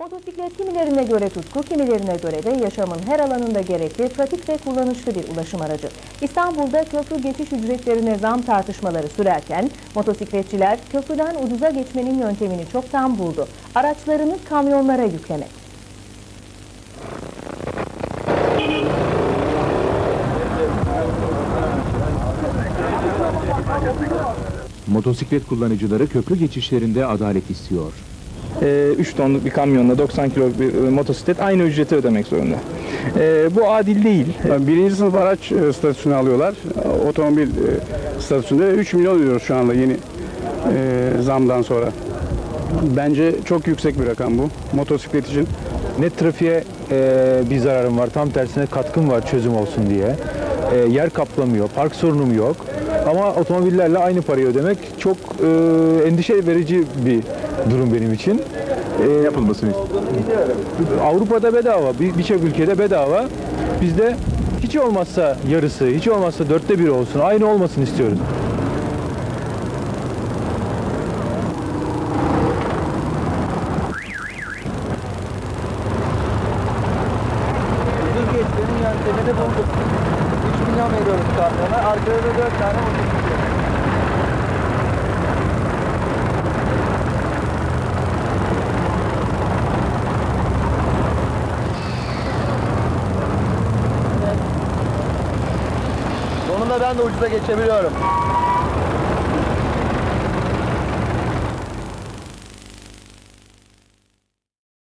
Motosiklet kimilerine göre tutku, kimilerine göre de yaşamın her alanında gerekli, pratik ve kullanışlı bir ulaşım aracı. İstanbul'da köprü geçiş ücretlerine zam tartışmaları sürerken motosikletçiler köprüden ucuza geçmenin yöntemini çoktan buldu. Araçlarını kamyonlara yüklemek. Motosiklet kullanıcıları köprü geçişlerinde adalet istiyor. 3 tonluk bir kamyonla 90 kiloluk bir e, motosiklet aynı ücreti ödemek zorunda. E, bu adil değil. Yani Birinci sınıf araç e, statüsünü alıyorlar. E, Otomobil e, statüsünde 3 milyon ödüyoruz şu anda yeni e, zamdan sonra. Bence çok yüksek bir rakam bu motosiklet için. Ne trafiğe e, bir zararım var, tam tersine katkım var çözüm olsun diye. E, yer kaplamıyor, park sorunum yok. Ama otomobillerle aynı parayı ödemek çok e, endişe verici bir durum benim için. E, Yapılmasını Avrupa'da bedava, bir- birçok ülkede bedava. Bizde hiç olmazsa yarısı, hiç olmazsa dörtte biri olsun, aynı olmasını istiyoruz. Uzun geçmenin yöntemini bulduk. 3 milyon veriyoruz kamyona. Arkada da 4 tane motosiklet. Sonunda ben de ucuza geçebiliyorum.